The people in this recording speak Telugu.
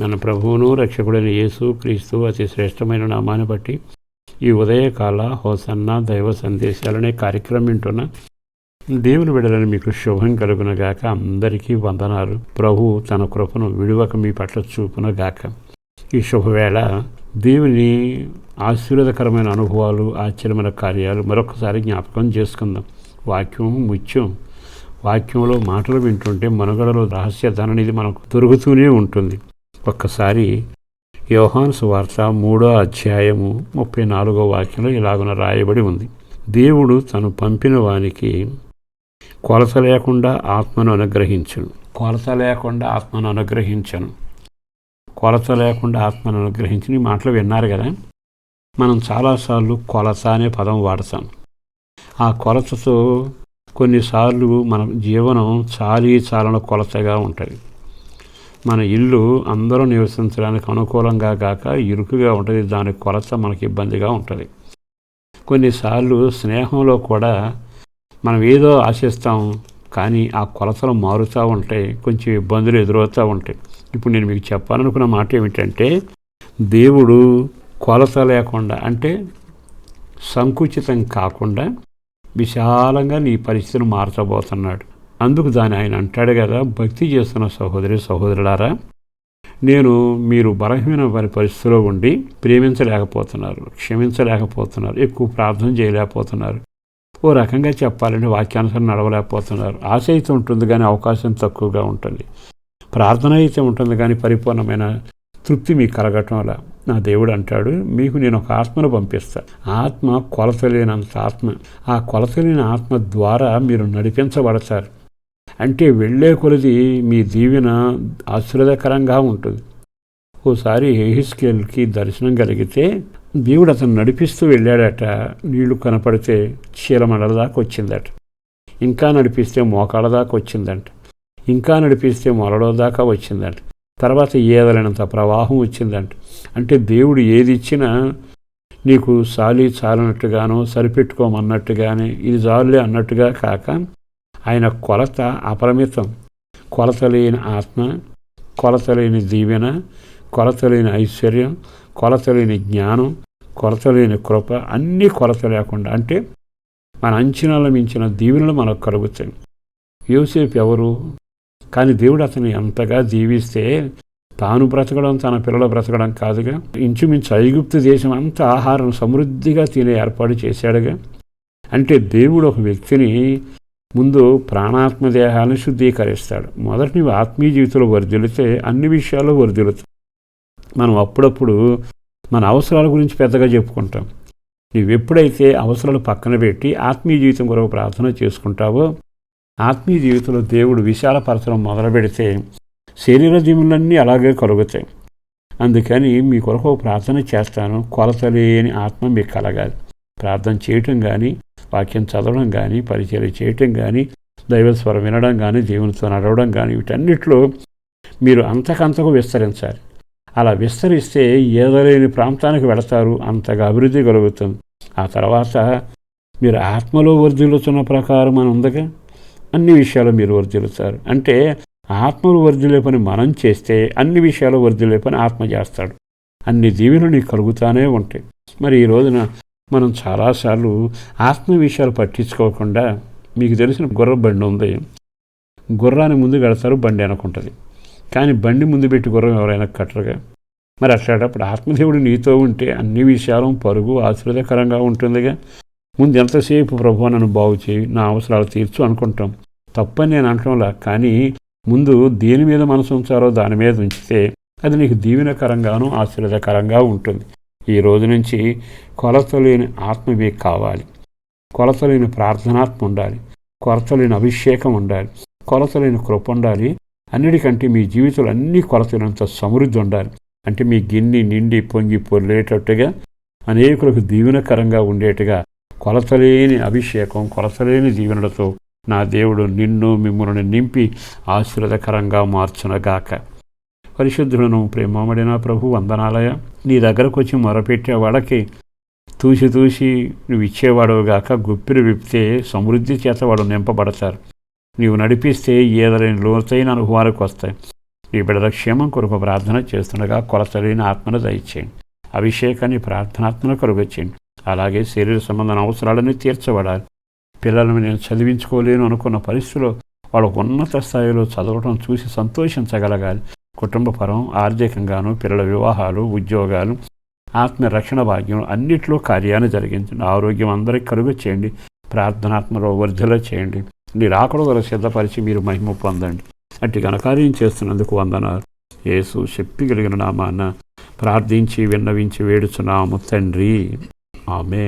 మన ప్రభువును రక్షకుడైన యేసు క్రీస్తు అతి శ్రేష్టమైన నామాన్ని బట్టి ఈ ఉదయకాల హోసన్న దైవ సందేశాలనే కార్యక్రమం వింటున్న దేవుని విడలని మీకు శుభం కలుగునగాక అందరికీ వందనాలు. ప్రభు తన కృపను విడువక మీ పట్ల చూపునగాక. ఈ శుభవేళ దేవుని ఆశీర్వాదకరమైన అనుభవాలు ఆశ్చర్యమైన కార్యాలు మరొకసారి జ్ఞాపకం చేసుకుందాం. వాక్యం ముత్యం. వాక్యంలో మాటలు వింటుంటే మనుగడలో రహస్య ధననిధి మనకు దొరుకుతూనే ఉంటుంది. ఒక్కసారి యోహాన్స్ వార్త మూడో అధ్యాయము ముప్పై నాలుగో వాక్యంలో ఇలాగున రాయబడి ఉంది. దేవుడు తను పంపిన వానికి కొలత లేకుండా ఆత్మను అనుగ్రహించను. కొలత లేకుండా ఆత్మను అనుగ్రహించను. కొలత లేకుండా ఆత్మను అనుగ్రహించిన. ఈ మాటలు విన్నారు కదా? మనం చాలాసార్లు కొలత అనే పదం వాడతాం. ఆ కొలతతో కొన్నిసార్లు మన జీవనం చాలీ చాలన కొలతగా ఉంటుంది. మన ఇల్లు అందరూ నివసించడానికి అనుకూలంగా కాక ఇరుకుగా ఉంటుంది. దాని కొలత మనకి ఇబ్బందిగా ఉంటుంది. కొన్నిసార్లు స్నేహంలో కూడా మనం ఏదో ఆశిస్తాం కానీ ఆ కొలతలు మారుతూ ఉంటాయి. కొంచెం ఇబ్బందులు ఎదురవుతూ ఉంటాయి. ఇప్పుడు నేను మీకు చెప్పాలనుకున్న మాట ఏమిటంటే దేవుడు కొలత లేకుండా అంటే సంకుచితం కాకుండా విశాలంగా నీ పరిస్థితిని మార్చబోతున్నాడు. అందుకు దాని ఆయన అంటాడు కదా భక్తి చేస్తున్న సహోదరి సహోదరులారా నేను మీరు బలహీన వారి పరిస్థితిలో ఉండి ప్రేమించలేకపోతున్నారు క్షమించలేకపోతున్నారు ఎక్కువ ప్రార్థన చేయలేకపోతున్నారు. ఓ రకంగా చెప్పాలంటే వాక్యానుసరణ నడవలేకపోతున్నారు. ఆశ అయితే ఉంటుంది కానీ అవకాశం తక్కువగా ఉంటుంది. ప్రార్థన అయితే ఉంటుంది కానీ పరిపూర్ణమైన తృప్తి మీకు కలగటం అలా నా దేవుడు అంటాడు మీకు నేను ఒక ఆత్మను పంపిస్తా. ఆత్మ కొలత లేనంత ఆత్మ. ఆ కొలత లేని ఆత్మ ద్వారా మీరు నడిపించబడతారు. అంటే వెళ్ళే కొలది మీ దీవెన ఆశ్రదకరంగా ఉంటుంది. ఓసారి హెహిస్కేల్కి దర్శనం కలిగితే దేవుడు అతను నడిపిస్తూ వెళ్ళాడట. నీళ్ళు కనపడితే చీలమండల దాకా వచ్చిందట. ఇంకా నడిపిస్తే మోకాళ్ళ దాకా వచ్చిందంట. ఇంకా నడిపిస్తే మొలడో దాకా వచ్చిందంట. తర్వాత ఏదలైనంత ప్రవాహం వచ్చిందంట. అంటే దేవుడు ఏది ఇచ్చినా నీకు సాలి చాలనట్టుగానో సరిపెట్టుకోమన్నట్టుగానే ఇది జాలులే అన్నట్టుగా కాక ఆయన కొలత అపరిమితం. కొలత లేని ఆత్మ కొలత లేని దీవెన కొలత లేని ఐశ్వర్యం కొలత లేని జ్ఞానం కొలత లేని కృప అన్నీ కొలత లేకుండా అంటే మన అంచనాల మించిన దీవెనలు మనకు కలుగుతాయి. యోసేపు ఎవరు? కానీ దేవుడు అతన్ని ఎంతగా దీవిస్తే తాను బ్రతకడం తన పిల్లలు బ్రతకడం కాదుగా. ఇంచుమించు ఐగుప్తు దేశం అంతా ఆహారం సమృద్ధిగా తినే ఏర్పాటు చేశాడుగా. అంటే దేవుడు ఒక వ్యక్తిని ముందు ప్రాణాత్మ దేహాన్ని శుద్ధీకరిస్తాడు. మొదటి నీవు ఆత్మీయ జీవితంలో వర్ధిల్లితే అన్ని విషయాల్లో వర్ధిలుతాయి మనం అప్పుడప్పుడు మన అవసరాల గురించి పెద్దగా చెప్పుకుంటాం. నువ్వు ఎప్పుడైతే అవసరాలు పక్కన పెట్టి ఆత్మీయ జీవితం కొరకు ప్రార్థన చేసుకుంటావో ఆత్మీయ జీవితంలో దేవుడు విశాలపరచడం మొదలు పెడితే శరీర జీవులన్నీ అలాగే కలుగుతాయి. అందుకని మీ కొరకు ప్రార్థన చేస్తాను. కొలత లేని ఆత్మ మీకు కలగాలి. ప్రార్థన చేయటం కానీ వాక్యం చదవడం కానీ పరిచయం చేయటం కానీ దైవస్వరం వినడం కానీ దేవునితో నడవడం కానీ వీటన్నిటిలో మీరు అంతకంతకు విస్తరించాలి. అలా విస్తరిస్తే ఏదలేని ప్రాంతానికి వెళతారు అంతగా అభివృద్ధి కలుగుతుంది. ఆ తర్వాత మీరు ఆత్మలో వర్ధిల్లుతున్న ప్రకారం అని ఉందగా? అన్ని విషయాలు మీరు వర్ధిల్లుతారు. అంటే ఆత్మలు వర్ధిలే పని మనం చేస్తే అన్ని విషయాలు వర్ధిలే పని ఆత్మ చేస్తాడు. అన్ని దీవెనలు నీకు కలుగుతానే ఉంటాయి. మరి ఈ రోజున మనం చాలాసార్లు ఆత్మ విషయాలు పట్టించుకోకుండా మీకు తెలిసిన గుర్ర బండి ఉంది. గుర్రాన్ని ముందు కడతారు బండి అనుకుంటుంది కానీ బండి ముందు పెట్టి గుర్రం ఎవరైనా కట్టరుగా? మరి అట్లాంటప్పుడు ఆత్మదేవుడు నీతో ఉంటే అన్ని విషయాలు పరుగు ఆశీర్వదకరంగా ఉంటుందిగా. ముందు ఎంతసేపు ప్రభు నన్ను బాగు చేయి నా అవసరాలు తీర్చు అనుకుంటాం. తప్పని నేను అంటంలా కానీ ముందు దేని మీద మనసు ఉంచారో దాని మీద ఉంచితే అది నీకు దీవెనకరంగాను ఆశీర్వదకరంగా ఉంటుంది. ఈ రోజు నుంచి కొలతలేని ఆత్మ మీకు కావాలి. కొలతలేని ప్రార్థనాత్మ ఉండాలి. కొలతలేని అభిషేకం ఉండాలి. కొలతలేని కృప ఉండాలి. అన్నిటికంటే మీ జీవితంలో అన్ని కొలతలంత సమృద్ధి ఉండాలి. అంటే మీ గిన్ని నిండి పొంగి పొర్లేటట్టుగా అనేకులకు దీవెనకరంగా ఉండేట్టుగా కొలతలేని అభిషేకం కొలతలేని దీవెనలతో నా దేవుడు నిన్ను మిమ్మల్ని నింపి ఆశీర్వదకరంగా మార్చునగాక. పరిశుద్ధులను ప్రేమమడిన ప్రభు వందనాలయ. నీ దగ్గరకు వచ్చి మొరపెట్టే వాళ్ళకి తూసి తూసి నువ్వు ఇచ్చేవాడుగాక గుప్పిరి విప్పితే సమృద్ధి చేత వాడు నింపబడతారు. నీవు నడిపిస్తే ఏదైనా లోతైన అనుభవాలకు వస్తాయి. నీ బిడ్డల క్షేమం కొరకు ప్రార్థన చేస్తుండగా కొలతలేని ఆత్మను దయచేయండి అభిషేకాన్ని ప్రార్థనాత్మను కలుగు చేయండి అలాగే శరీర సంబంధం అవసరాలని తీర్చబడాలి. పిల్లలను నేను చదివించుకోలేను అనుకున్న పరిస్థితిలో వాళ్ళకు ఉన్నత స్థాయిలో చదవడం చూసి సంతోషించగలగాలి. కుటుంబపరం ఆర్థికంగాను పిల్లల వివాహాలు ఉద్యోగాలు ఆత్మ రక్షణ భాగ్యం అన్నిట్లో కార్యాన్ని జరిగించండి. ఆరోగ్యం అందరికీ కలుగు చేయండి. ప్రార్థనాత్మలో వర్ధల చేయండి. నీ రాకడ వరకు సిద్ధపరిచి మీరు మహిమ పొందండి. అట్టి ఘనకార్యం చేస్తున్నందుకు వందనాలు. యేసు శక్తి కలిగిన నామాన ప్రార్థించి విన్నవించి వేడుచున్నాము తండ్రి. ఆమె